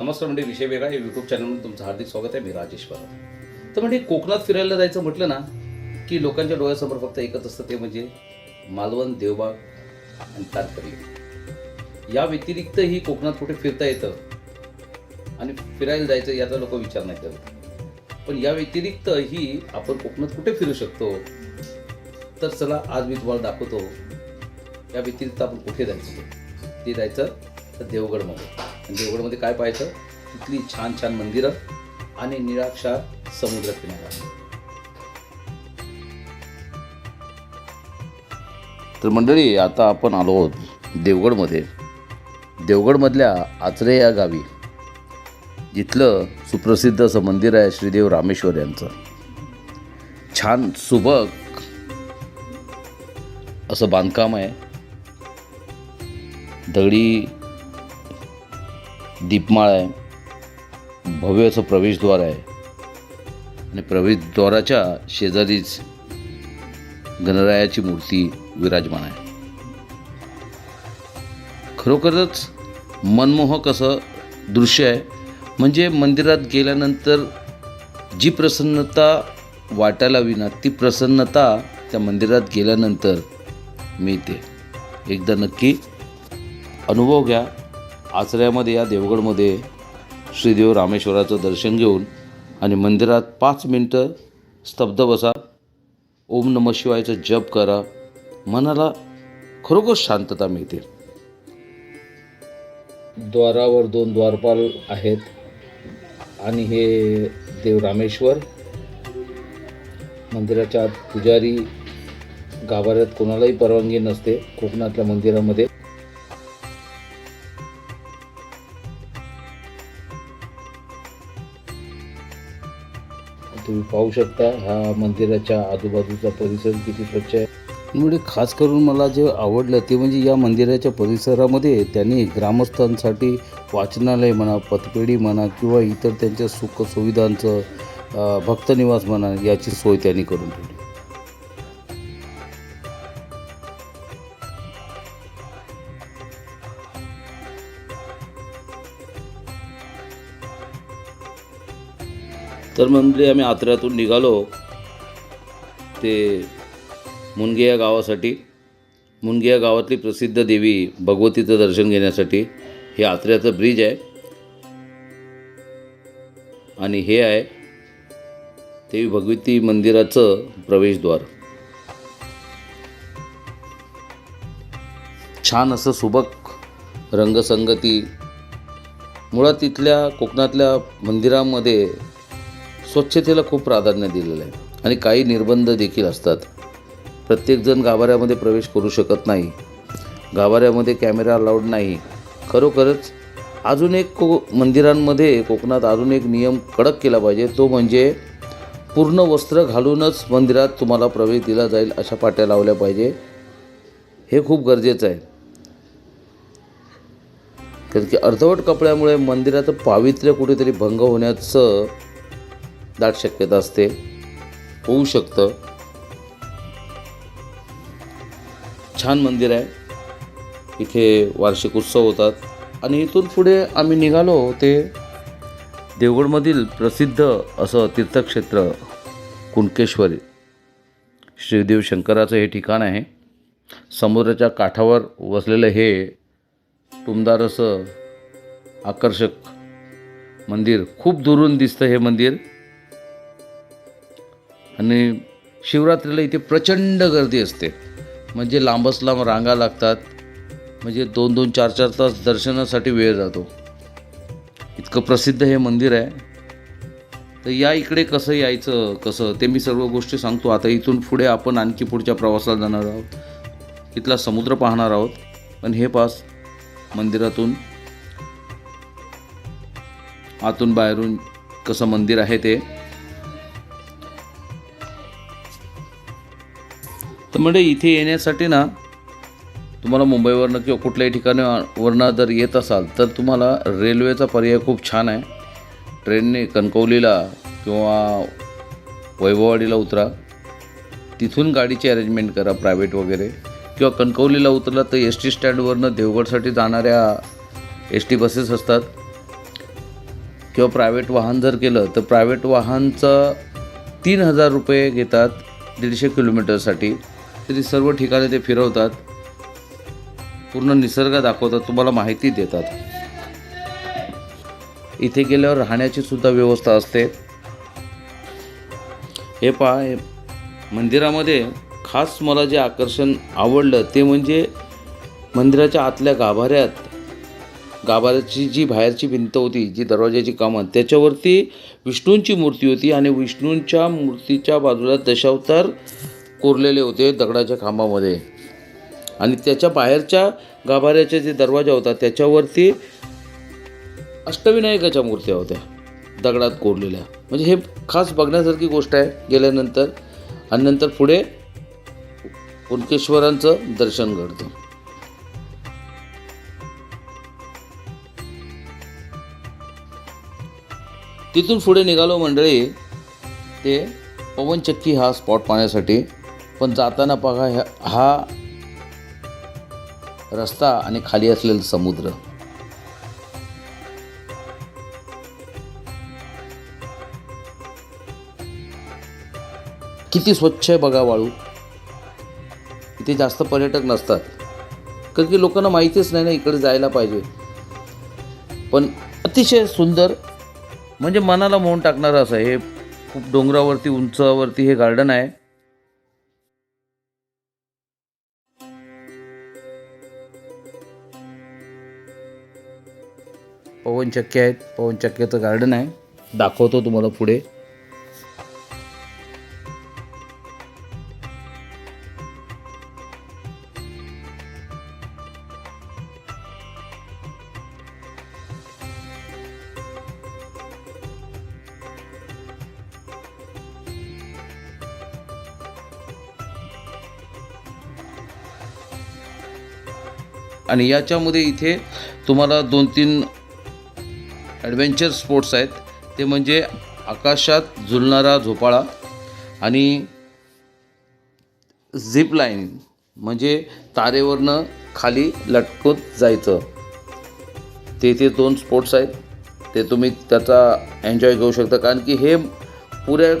नमस्कार म्हणजे विषय वेगळा या यूट्यूब चॅनलमध्ये तुमचं हार्दिक स्वागत आहे. मी राजेश परब. तर म्हणजे कोकणात फिरायला जायचं म्हटलं ना की लोकांच्या डोळ्यासमोर फक्त एकच असतं ते म्हणजे मालवण देवबाग आणि तारकर्ली. या व्यतिरिक्तही कोकणात कुठे फिरता येतं आणि फिरायला जायचं याचा लोक विचार नाही करत. पण या व्यतिरिक्तही आपण कोकणात कुठे फिरू शकतो तर चला आज मी तुम्हाला दाखवतो. या व्यतिरिक्त आपण कुठे जायचं? ते जायचं तर देवगडमध्ये. म्हणजे आणि देवगडमध्ये काय पाहायचं? तिथली छान छान मंदिरं आणि निराक्षार समुद्र किनारा. तर मंडळी आता आपण आलो आहोत देवगडमध्ये. देवगडमधल्या आचरे या गावी. जिथलं सुप्रसिद्ध असं मंदिर आहे श्रीदेव रामेश्वर यांचं. छान सुबक असं बांधकाम आहे. दगडी दीपमाळ आहे भव्य असं प्रवेशद्वार आहे. आणि प्रवेशद्वाराच्या शेजारीच गणरायाची मूर्ती विराजमान आहे. खरोखरच मनमोहक असं दृश्य आहे. म्हणजे मंदिरात गेल्यानंतर जी प्रसन्नता वाटायला विना ती प्रसन्नता त्या मंदिरात गेल्यानंतर मिळते. एकदा नक्की अनुभव घ्या. आचऱ्यामध्ये या देवगडमध्ये श्रीदेव रामेश्वराचं दर्शन घेऊन आणि मंदिरात पाच मिनटं स्तब्ध बसा. ओम नम शिवायचं जप करा. मनाला खरोखर शांतता मिळते. द्वारावर दोन द्वारपाल आहेत आणि हे देव रामेश्वर. मंदिराच्या आत पुजारी गाभाऱ्यात कोणालाही परवानगी नसते कोकणातल्या मंदिरामध्ये. तुम्ही पाहू शकता हा मंदिराच्या आजूबाजूचा परिसर किती स्वच्छ आहे. म्हणजे खास करून मला जे आवडलं ते म्हणजे या मंदिराच्या परिसरामध्ये त्यांनी ग्रामस्थांसाठी वाचनालय म्हणा पतपेढी म्हणा किंवा इतर त्यांच्या सुखसुविधांचं भक्तनिवास म्हणा याची सोय त्यांनी करून ठेवली. तर म्हणजे आम्ही आत्र्यातून निघालो. ते मुनगे या गावासाठी. मुनगे या गावातली प्रसिद्ध देवी भगवतीचं दर्शन घेण्यासाठी. हे आत्र्याचं ब्रिज आहे. आणि हे आहे देवी भगवती मंदिराचं प्रवेशद्वार. छान असं सुबक रंगसंगती. मुळात तिथल्या कोकणातल्या मंदिरामध्ये स्वच्छतेला खूप प्राधान्य दिलेलं आहे. आणि काही निर्बंध देखील असतात. प्रत्येकजण गाभाऱ्यामध्ये प्रवेश करू शकत नाही. गाभाऱ्यामध्ये कॅमेरा अलाउड नाही. खरोखरच अजून एक को मंदिरांमध्ये कोकणात अजून एक नियम कडक केला पाहिजे. तो म्हणजे पूर्ण वस्त्र घालूनच मंदिरात तुम्हाला प्रवेश दिला जाईल अशा पाट्या लावल्या पाहिजे. हे खूप गरजेचं आहे. कारण की अर्धवट कपड्यामुळे मंदिराचं पावित्र्य कुठेतरी भंग होण्याचं दाट शक्यता असते. होऊ शकतं. छान मंदिर आहे. इथे वार्षिक उत्सव होतात. आणि इथून पुढे आम्ही निघालो ते देवगडमधील प्रसिद्ध असं तीर्थक्षेत्र कुणकेश्वरी. श्रीदेव शंकराचं हे ठिकाण आहे. समुद्राच्या काठावर वसलेलं हे टुमदार असं आकर्षक मंदिर. खूप दुरून दिसतं हे मंदिर. आणि शिवरात्रीला इथे प्रचंड गर्दी असते. म्हणजे लांबच लांब रांगा लागतात. म्हणजे दोन दोन चार चार तास दर्शनासाठी वेळ जातो. इतकं प्रसिद्ध हे मंदिर आहे. तर या इकडे कसं यायचं कसं ते मी सर्व गोष्टी सांगतो. आता इथून पुढे आपण आणखी पुढच्या प्रवासाला जाणार आहोत. इथला समुद्र पाहणार आहोत. पण हे पास मंदिरातून आतून बाहेरून कसं मंदिर आहे ते. तर म्हणजे इथे येण्यासाठी ना तुम्हाला मुंबईवरनं किंवा कुठल्याही ठिकाणी वरनं जर येत असाल तर तुम्हाला रेल्वेचा पर्याय खूप छान आहे. ट्रेनने कणकवलीला किंवा वैभववाडीला उतरा. तिथून गाडीची अरेंजमेंट करा प्रायव्हेट वगैरे. किंवा कणकवलीला उतरला तर एस टी स्टँडवरनं देवगडसाठी जाणाऱ्या एस टी बसेस असतात. किंवा प्रायव्हेट वाहन जर केलं तर प्रायव्हेट वाहनचं तीन हजार रुपये घेतात दीडशे किलोमीटरसाठी. तरी सर्व ठिकाणी ते फिरवतात. पूर्ण निसर्ग दाखवतात तुम्हाला माहिती देतात. इथे गेल्यावर राहण्याची सुद्धा व्यवस्था असते. हे पहा हे मंदिरामध्ये खास मला जे आकर्षण आवडलं ते म्हणजे मंदिराच्या आतल्या गाभाऱ्यात गाभाऱ्याची जी बाहेरची भिंत होती जी दरवाजाची कामं त्याच्यावरती विष्णूंची मूर्ती होती आणि विष्णूंच्या मूर्तीच्या बाजूला दशावतार कोरलेले होते दगडाच्या खांबामध्ये. आणि त्याच्या बाहेरच्या गाभाऱ्याचे जे दरवाजा होता त्याच्यावरती अष्टविनायकाच्या मूर्त्या होत्या दगडात कोरलेल्या. म्हणजे हे खास बघण्यासारखी गोष्ट आहे गेल्यानंतर. आणि नंतर पुढे कुणकेश्वरांचं दर्शन घडतं. तिथून पुढे निघालो मंडळी ते पवनचक्की हा स्पॉट पाहण्यासाठी. पण जाताना बघा ह्या हा रस्ता आणि खाली असलेला समुद्र. किती स्वच्छ आहे बघा वाळू. इथे जास्त पर्यटक नसतात. कारण की लोकांना माहितीच नाही ना इकडे जायला पाहिजे. पण अतिशय सुंदर म्हणजे मनाला मोहून टाकणारं असं आहे. हे खूप डोंगरावरती उंचावरती हे गार्डन आहे. पवनचक्की आहेत. पवनचक्क्याचं गार्डन आहे. दाखवतो तुम्हाला पुढे. आणि याच्यामध्ये इथे तुम्हाला दोन तीन ॲडव्हेंचर स्पोर्ट्स आहेत. ते म्हणजे आकाशात झुलणारा झोपाळा आणि झिप लाईन म्हणजे तारेवरनं खाली लटकत जायचं. ते ते दोन स्पोर्ट्स आहेत. ते तुम्ही त्याचा एन्जॉय घेऊ शकता. कारण की हे पुऱ्या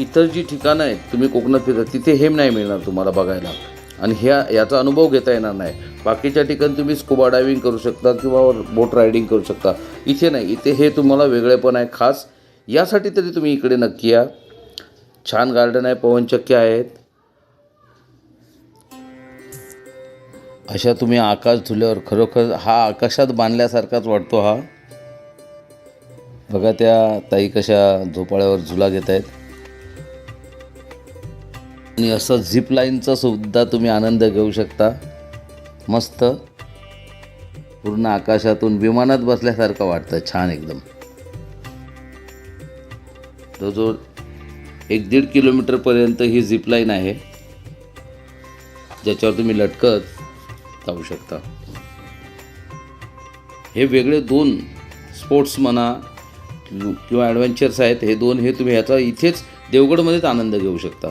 इतर जी ठिकाणं आहेत तुम्ही कोकणात फिरता तिथे हेम नाही मिळणार तुम्हाला बघायला. आणि ह्या याचा अनुभव घेता येणार नाही. बाकीच्या ठिकाणी तुम्ही स्कुबा डायविंग करू शकता किंवा बोट रायडिंग करू शकता. इथे नाही इथे हे तुम्हाला वेगळेपण आहे खास. यासाठी तरी तुम्ही इकडे नक्की या. छान गार्डन आहे पवनचक्की आहेत. अशा तुम्ही आकाश झुल्यावर खरोखर हा आकाशात बांधल्यासारखाच वाटतो हा. बघा त्या ताई कशा झोपाळ्यावर झुला घेत आहेत आणि असं झिप लाईनचा सुद्धा तुम्ही आनंद घेऊ शकता. मस्त. पूर्ण आकाशातून विमानात बसल्यासारखं वाटतं छान एकदम. जवळजवळ एक दीड किलोमीटरपर्यंत ही झिप लाईन आहे ज्याच्यावर तुम्ही लटकत जाऊ शकता. हे वेगळे दोन स्पोर्ट्स म्हणा किंवा ॲडव्हेंचर्स आहेत हे दोन हे तुम्ही ह्याचा इथेच देवगडमध्येच आनंद घेऊ शकता.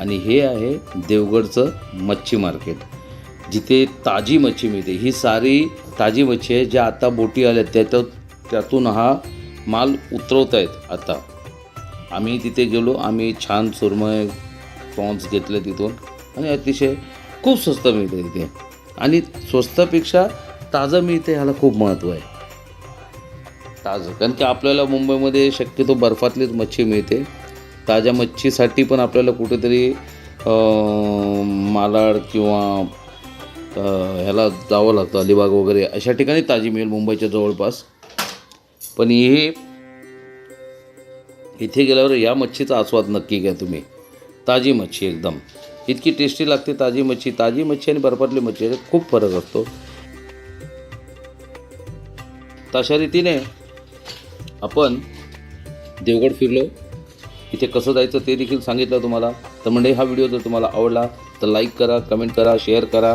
आणि हे आहे देवगडचं मच्छी मार्केट. जिथे ताजी मच्छी मिळते. ही सारी ताजी मच्छी आहे ज्या आता बोटी आल्या त्याच्यात त्यातून हा माल उतरवत आहेत आता. आम्ही तिथे गेलो आम्ही छान सुरमय प्रॉन्स घेतले तिथून. आणि अतिशय खूप स्वस्त मिळते तिथे. आणि स्वस्तापेक्षा ताजं मिळते ह्याला खूप महत्त्व आहे. ताजं. कारण की आपल्याला मुंबईमध्ये शक्यतो बर्फातलीच मच्छी मिळते. ताज्या मच्छीसाठी पण आपल्याला कुठेतरी मालाड किंवा ह्याला जावं लागतं अलिबाग वगैरे. अशा ठिकाणी ताजी मिळेल मुंबईच्या जवळपास. पण हे इथे गेल्यावर या मच्छीचा आस्वाद नक्की घ्या तुम्ही. ताजी मच्छी एकदम. इतकी टेस्टी लागते ताजी मच्छी. ताजी मच्छी आणि बर्फातली मच्छी याच्यात खूप फरक असतो. तशा रीतीने आपण देवगड फिरलो. इथे कसं जायचं ते देखील सांगितलं तुम्हाला. तर म्हणजे हा व्हिडिओ जर तुम्हाला आवडला तर लाईक करा कमेंट करा शेअर करा.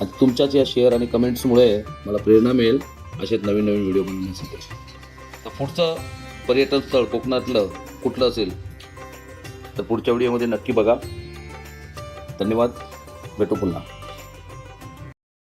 आणि तुमच्याच या शेअर आणि कमेंट्समुळे मला प्रेरणा मिळेल असेच नवीन नवीन व्हिडिओ बनवण्यासाठी. तर पुढचं पर्यटन स्थळ कोकणातलं कुठलं असेल? तर पुढच्या व्हिडिओमध्ये नक्की बघा. धन्यवाद. भेटू पुन्हा.